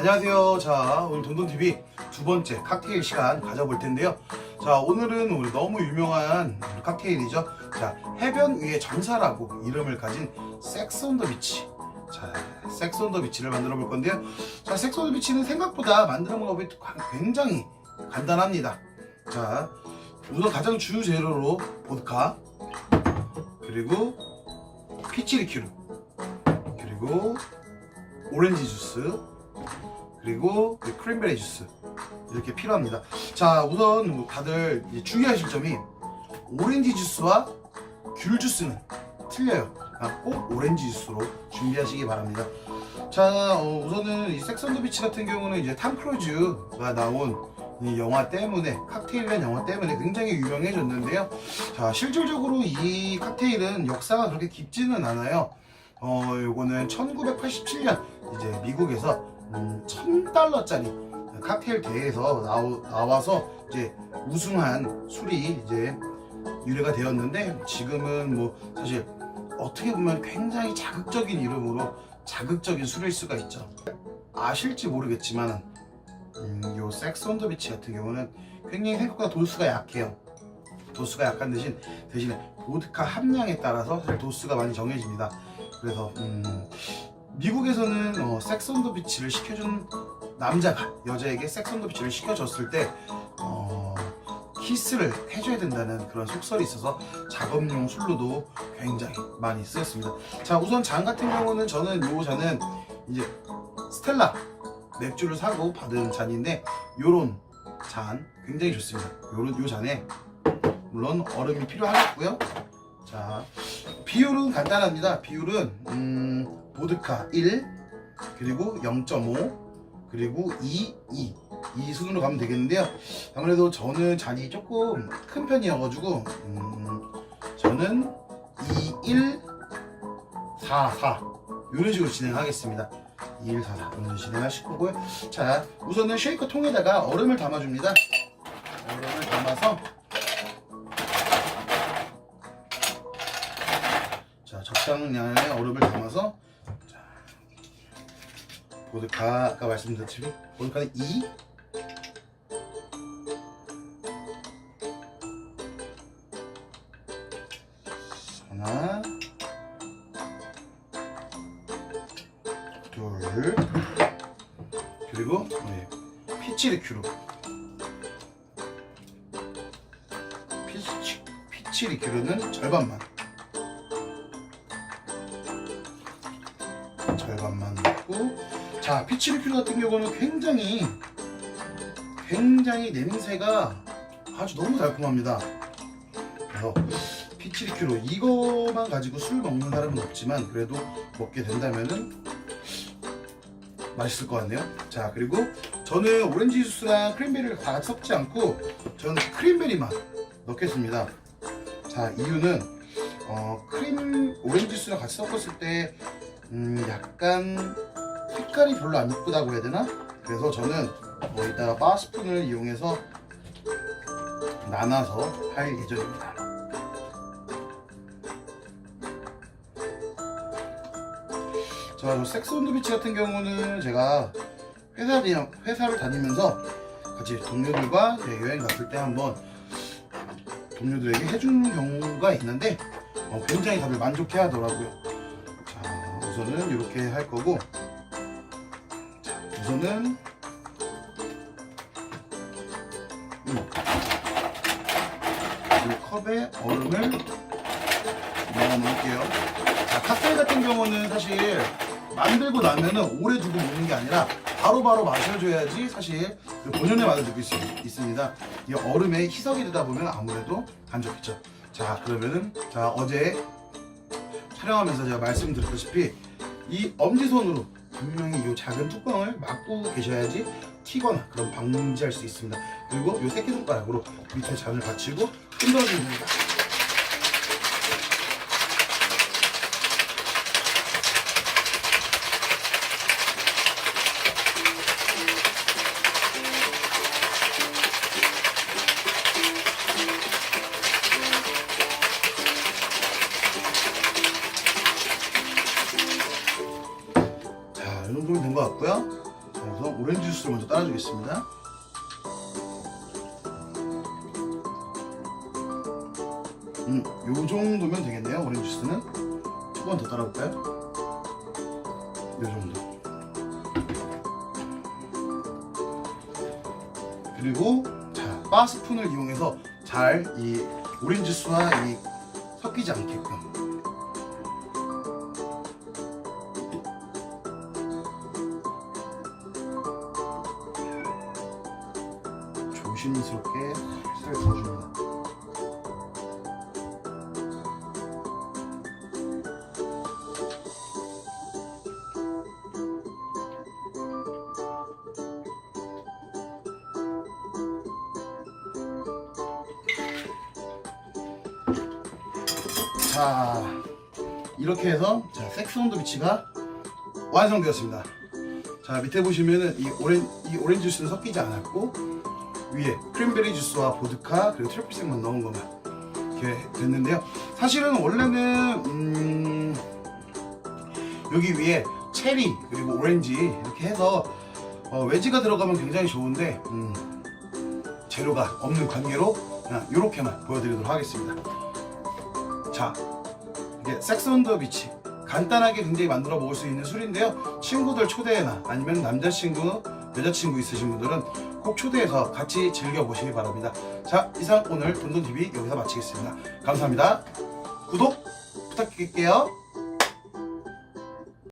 안녕하세요. 자, 오늘 돈돈TV 두 번째 칵테일 시간 가져볼 텐데요. 자, 오늘은 우리 너무 유명한 칵테일이죠. 자, 해변 위의 전사라고 이름을 가진 섹스 온 더 비치. 자, 섹스 온 더 비치를 만들어 볼 건데요. 자, 섹스 온 더 비치는 생각보다 만드는 방법이 굉장히 간단합니다. 자, 우선 가장 주요 재료로 보드카, 그리고 피치 리큐르, 그리고 오렌지 주스, 그리고 그 크랜베리 주스 이렇게 필요합니다. 자, 우선 다들 주의하실 점이 오렌지 주스와 귤 주스는 틀려요. 아, 꼭 오렌지 주스로 준비하시기 바랍니다. 자, 어, 우선은 이 섹선더 비치 같은 경우는 이제 탐 크루즈가 나온 이 영화 때문에 칵테일이라는 영화 때문에 굉장히 유명해졌는데요. 자, 실질적으로 이 칵테일은 역사가 그렇게 깊지는 않아요. 어, 요거는 1987년 이제 미국에서 음, 1000달러짜리 칵테일 대회에서 나오, 나와서 이제 우승한 술이 이제 유래가 되었는데 지금은 뭐 사실 어떻게 보면 굉장히 자극적인 이름으로 자극적인 술일 수가 있죠. 아실지 모르겠지만 음, 요 섹스 온더 비치 같은 경우는 굉장히 생각보다 도수가 약해요. 도수가 약한 대신 대신에 보드카 함량에 따라서 도수가 많이 정해집니다. 그래서 음, 미국에서는 어, 섹스 온더 비치를 시켜준 남자가 여자에게 섹스 온더 비치를 시켜줬을 때 어, 키스를 해줘야 된다는 그런 속설이 있어서 작업용 술로도 굉장히 많이 쓰였습니다. 자 우선 잔 같은 경우는 저는 요 잔은 이제 스텔라 맥주를 사고 받은 잔인데 요런 잔 굉장히 좋습니다. 요런 요 잔에 물론 얼음이 필요하겠고요. 자 비율은 간단합니다. 비율은 음, 보드카 1 그리고 0.5 그리고 2 2 이 순으로 가면 되겠는데요. 아무래도 저는 잔이 조금 큰 편이어가지고 음, 저는 2 1 4 4 이런 식으로 진행하겠습니다. 2 1 4 4 이런 식으로 진행하실 거고요. 자 우선은 쉐이커 통에다가 얼음을 담아줍니다. 얼음을 담아서 적당량의 얼음을 담아서 자, 보드카 아까 말씀드렸듯이 보드카는 2 하나 둘 그리고 우리 피치리큐로. 피치, 피치리큐로는 절반만 절반만 넣고 자 피치리큐로 같은 경우는 굉장히 굉장히 냄새가 아주 너무 달콤합니다 그래서 피치리큐로 이거만 가지고 술 먹는 사람은 없지만 그래도 먹게 된다면은 맛있을 것 같네요. 자 그리고 저는 오렌지 주스랑 크랜베리를 다 섞지 않고 저는 크랜베리만 넣겠습니다. 자 이유는 어, 크림 오렌지 주스랑 같이 섞었을 때 음, 약간 색깔이 별로 안 예쁘다고 해야 되나? 그래서 저는 뭐 이따가 바 스푼을 이용해서 나눠서 할 예정입니다. 자, 저 섹스 온더 비치 같은 경우는 제가 회사 디 회사를 다니면서 같이 동료들과 여행 갔을 때 한번 동료들에게 해준 경우가 있는데 어, 굉장히 다들 만족해 하더라고요. 자, 우선은 이렇게 할 거고, 자, 우선은 음, 이 컵에 얼음을 넣어 놓을게요. 자, 칵테일 같은 경우는 사실 만들고 나면은 오래 두고 먹는 게 아니라 바로바로 마셔줘야지 사실 그 본연의 맛을 느낄 수 있습니다. 이 얼음에 희석이 되다 보면 아무래도 안 좋겠죠. 자, 그러면은 자 어제 촬영하면서 제가 말씀드렸다시피 이 엄지손으로 분명히 이 작은 뚜껑을 막고 계셔야지 튀거나 그런 방지할 수 있습니다. 그리고 이 새끼손가락으로 밑에 잔을 받치고 흔들어주는 겁니다. 주스를 먼저 따라주겠습니다. 음, 요 정도면 되겠네요. 오렌지 주스는 조금 더 따라볼까요? 요 정도. 그리고 자, 바 스푼을 이용해서 잘 이 오렌지 주스와 이 섞이지 않게끔 조심스럽게 살을 넣어줍니다. 자 이렇게 해서 자 섹스 온도 비치가 완성되었습니다. 자 밑에 보시면은 이 오렌 이 오렌지 주스는 섞이지 않았고 위에 크랜베리 주스와 보드카 그리고 트러플색만 넣은 것만 이렇게 됐는데요. 사실은 원래는 음, 여기 위에 체리 그리고 오렌지 이렇게 해서 어, 외지가 들어가면 굉장히 좋은데 음, 재료가 없는 관계로 그냥 이렇게만 보여드리도록 하겠습니다. 자, 이게 섹스 온 더 비치 간단하게 굉장히 만들어 먹을 수 있는 술인데요. 친구들 초대나 아니면 남자친구, 여자친구 있으신 분들은 꼭 초대해서 같이 즐겨 보시기 바랍니다. 자, 이상 오늘 돈돈TV 여기서 마치겠습니다. 감사합니다. 구독 부탁드릴게요.